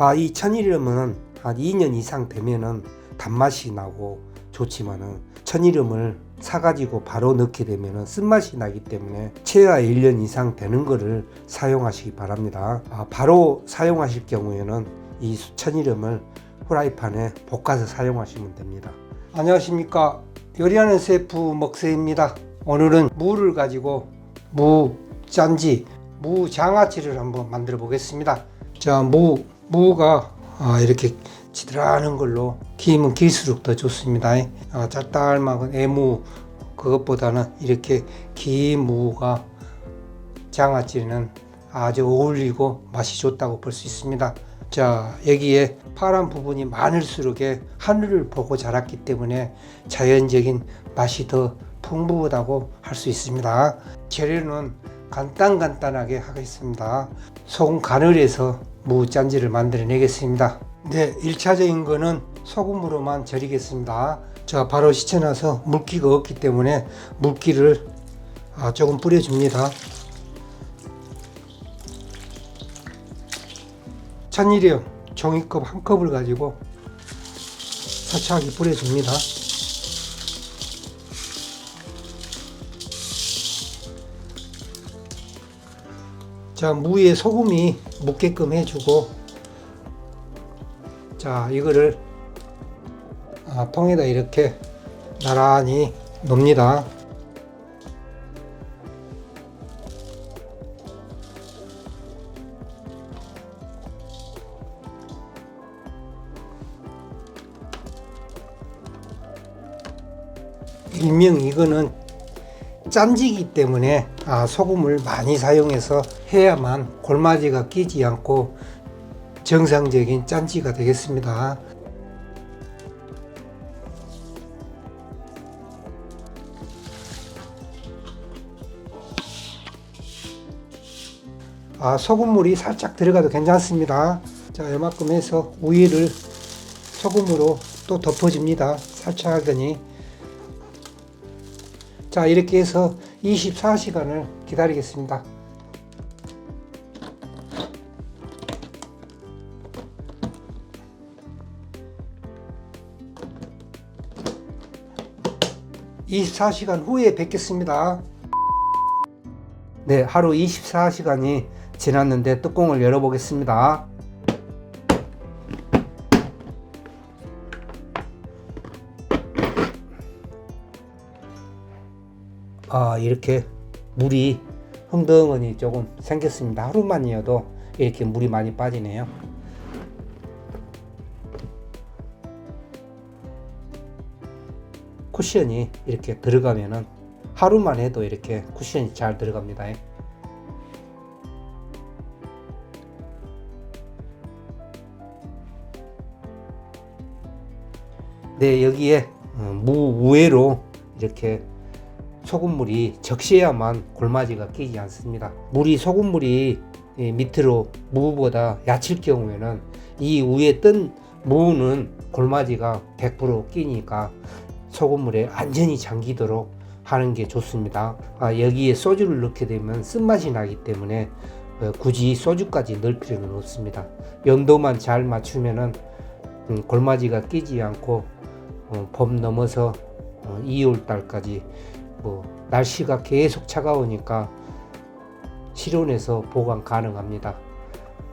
아, 이 천일염은 한 2년 이상 되면은 단맛이 나고 좋지만은 천일염을 사가지고 바로 넣게 되면은 쓴맛이 나기 때문에 최하 1년 이상 되는 거를 사용하시기 바랍니다. 아, 바로 사용하실 경우에는 이 천일염을 후라이팬에 볶아서 사용하시면 됩니다. 안녕하십니까. 요리하는 셰프 먹세입니다. 오늘은 무를 가지고 무 짠지, 무 장아찌를 한번 만들어 보겠습니다. 자, 무, 무가 아, 이렇게 지드라는 걸로 기면 길수록 더 좋습니다. 아, 짤짤막은 애무 그것보다는 이렇게 긴 무가 장아찌는 아주 어울리고 맛이 좋다고 볼 수 있습니다. 자 여기에 파란 부분이 많을수록 하늘을 보고 자랐기 때문에 자연적인 맛이 더 풍부하다고 할 수 있습니다. 재료는 간단간단하게 하겠습니다. 소금 간을 해서 무짠지를 만들어내겠습니다. 네, 1차적인 거는 소금으로만 절이겠습니다. 자, 바로 시쳐놔서 물기가 없기 때문에 물기를 아, 조금 뿌려줍니다. 천일염 종이컵 한 컵을 가지고 사차하게 뿌려줍니다. 자, 무에 소금이 묻게끔 해주고, 자, 이거를 아, 통에다 이렇게 나란히 놓습니다. 일명 이거는 짠지기 때문에 아, 소금을 많이 사용해서 해야만 골마지가 끼지 않고 정상적인 짠지가 되겠습니다. 아, 소금물이 살짝 들어가도 괜찮습니다. 자, 이만큼 해서 우유를 소금으로 또 덮어줍니다. 살짝 하더니 자 이렇게 해서 24시간을 기다리겠습니다. (24시간) 후에 뵙겠습니다. 네, 하루 24시간이 지났는데 뚜껑을 열어 보겠습니다. 아, 이렇게 물이 흥덩하니 조금 생겼습니다. 하루만이어도 이렇게 물이 많이 빠지네요. 쿠션이 이렇게 들어가면은 하루만 해도 이렇게 쿠션이 잘 들어갑니다. 네, 여기에 어, 무 우회로 이렇게 소금물이 적셔야만 골마지가 끼지 않습니다. 물이 소금물이 밑으로 무보다 얕을 경우에는 이 위에 뜬 무는 골마지가 100% 끼니까 소금물에 안전히 잠기도록 하는 게 좋습니다. 아, 여기에 소주를 넣게 되면 쓴맛이 나기 때문에 어, 굳이 소주까지 넣을 필요는 없습니다. 연도만 잘 맞추면은 음, 골마지가 끼지 않고 어, 봄 넘어서 어, 2월 달까지 뭐 날씨가 계속 차가우니까 실온에서 보관 가능합니다.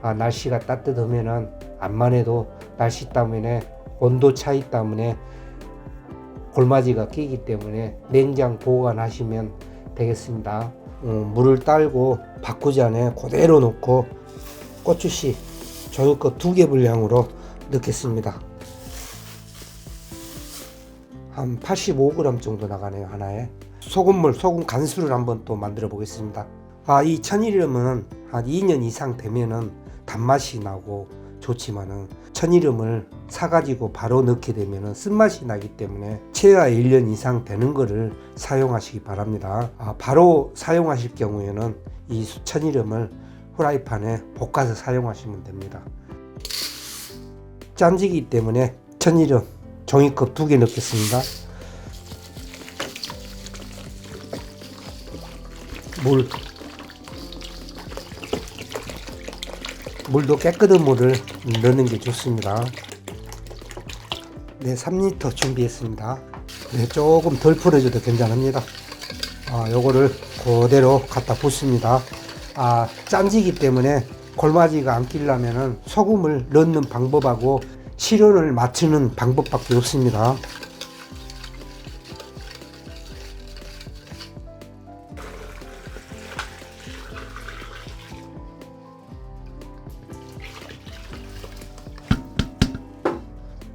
아, 날씨가 따뜻하면은 암만 해도 날씨 때문에 온도 차이 때문에 골마지가 끼기 때문에 냉장 보관하시면 되겠습니다. 음, 물을 딸고 바꾸지 않아 그대로 놓고 고추씨 종이컵 두개 분량으로 넣겠습니다. 한 85g 정도 나가네요 하나에. 소금물, 소금 간수를 한번 또 만들어 보겠습니다. 아, 이 천일염은 한 2년 이상 되면은 단맛이 나고 좋지만은 천일염을 사가지고 바로 넣게 되면은 쓴맛이 나기 때문에 최하 1년 이상 되는 거를 사용하시기 바랍니다. 아, 바로 사용하실 경우에는 이 천일염을 후라이팬에 볶아서 사용하시면 됩니다. 짠지기 때문에 천일염 종이컵 두 개 넣겠습니다. 물 물도 깨끗한 물을 넣는 게 좋습니다. 네, 3리터 준비했습니다. 네, 조금 덜 풀어줘도 괜찮습니다. 아, 요거를 그대로 갖다 붓습니다. 아, 짠지기 때문에 골마지가 안 끼려면은 소금을 넣는 방법하고 실온을 맞추는 방법밖에 없습니다.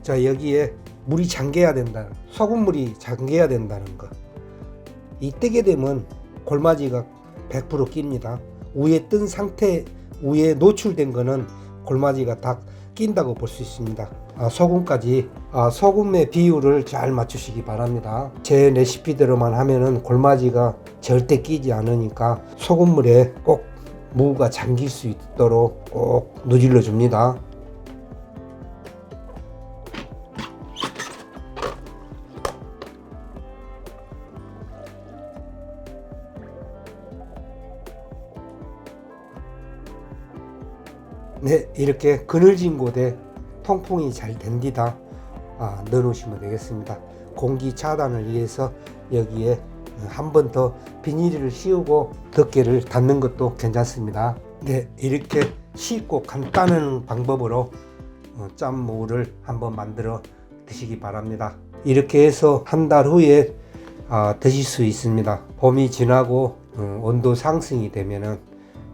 자 여기에 물이 잠겨야 된다 소금물이 잠겨야 된다는 거이 뜨게 되면 골마지가 100% 낍니다 위에 뜬 상태 위에 노출된 거는 골마지가 다 낀다고 볼 수 있습니다. 아, 소금까지. 아, 소금의 비율을 잘 맞추시기 바랍니다. 제 레시피대로만 하면은 골마지가 절대 끼지 않으니까 소금물에 꼭 무가 잠길 수 있도록 꼭 누질러 줍니다 네, 이렇게 그늘진 곳에 통풍이 잘 된디다 아, 넣어놓으시면 되겠습니다. 공기 차단을 위해서 여기에 한 번 더 비닐을 씌우고 덮개를 닫는 것도 괜찮습니다. 네, 이렇게 쉽고 간단한 방법으로 어, 짠무를 한번 만들어 드시기 바랍니다. 이렇게 해서 한 달 후에 아, 드실 수 있습니다. 봄이 지나고 어, 온도 상승이 되면은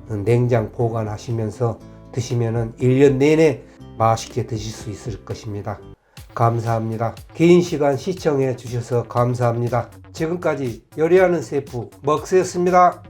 어, 냉장 보관하시면서 드시면은 1년 내내 맛있게 드실 수 있을 것입니다. 감사합니다. 긴 시간 시청해 주셔서 감사합니다. 지금까지 요리하는 셰프 먹스였습니다.